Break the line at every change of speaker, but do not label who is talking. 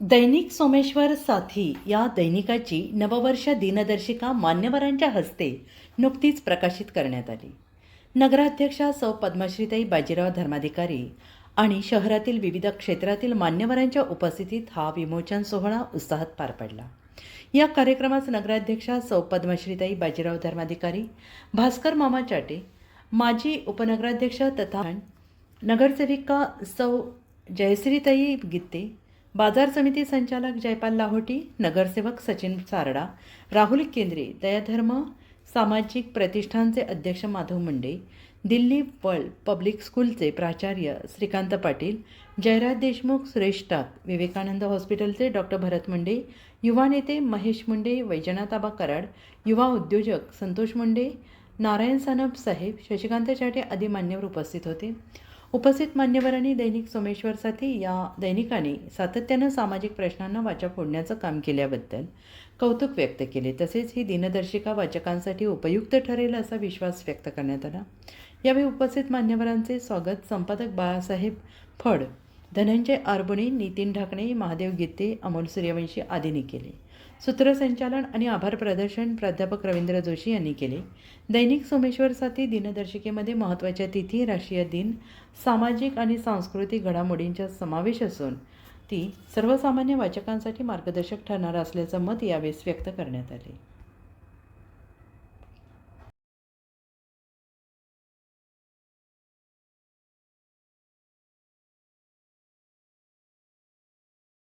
दैनिक सोमेश्वर साथी या दैनिकाची नववर्ष दिनदर्शिका मान्यवरांच्या हस्ते नुकतीच प्रकाशित करण्यात आली. नगराध्यक्षा सौ पद्मश्रीताई बाजीराव धर्माधिकारी आणि शहरातील विविध क्षेत्रातील मान्यवरांच्या उपस्थितीत हा विमोचन सोहळा उत्साहात पार पडला. या कार्यक्रमास नगराध्यक्षा सौ पद्मश्रीताई बाजीराव धर्माधिकारी भास्कर मामा चाटे माजी उपनगराध्यक्ष तथा नगरसेविका सौ जयश्रीताई गित्ते बाजार समिती संचालक जयपाल लाहोटी नगरसेवक सचिन सारडा राहुल केंद्रे दयाधर्म सामाजिक प्रतिष्ठानचे अध्यक्ष माधव मुंडे दिल्ली वर्ल्ड पब्लिक स्कूलचे प्राचार्य श्रीकांत पाटील जयराज देशमुख सुरेश टाक विवेकानंद हॉस्पिटलचे डॉक्टर भरत मुंडे युवा नेते महेश मुंडे वैजनाथाबा कराड युवा उद्योजक संतोष मुंडे नारायण सानप साहेब शशिकांत चाटे आदी मान्यवर उपस्थित होते. उपस्थित मान्यवरांनी दैनिक सोमेश्वर साथी या दैनिकाने सातत्यानं सामाजिक प्रश्नांना वाचा फोडण्याचं काम केल्याबद्दल कौतुक व्यक्त केले. तसेच ही दिनदर्शिका वाचकांसाठी उपयुक्त ठरेल असा विश्वास व्यक्त करण्यात आला. यावेळी उपस्थित मान्यवरांचे स्वागत संपादक बाळासाहेब फड धनंजय आरबुणे नितीन ढाकणे महादेव गीते अमोल सूर्यवंशी आदींनी केले. सूत्रसंचालन आणि आभार प्रदर्शन प्राध्यापक रवींद्र जोशी यांनी केले. दैनिक सोमेश्वरसाठी दिनदर्शिकेमध्ये महत्त्वाच्या तिथी राष्ट्रीय दिन सामाजिक आणि सांस्कृतिक घडामोडींचा समावेश असून ती सर्वसामान्य वाचकांसाठी मार्गदर्शक ठरणार असल्याचं मत यावेळेस व्यक्त करण्यात आले.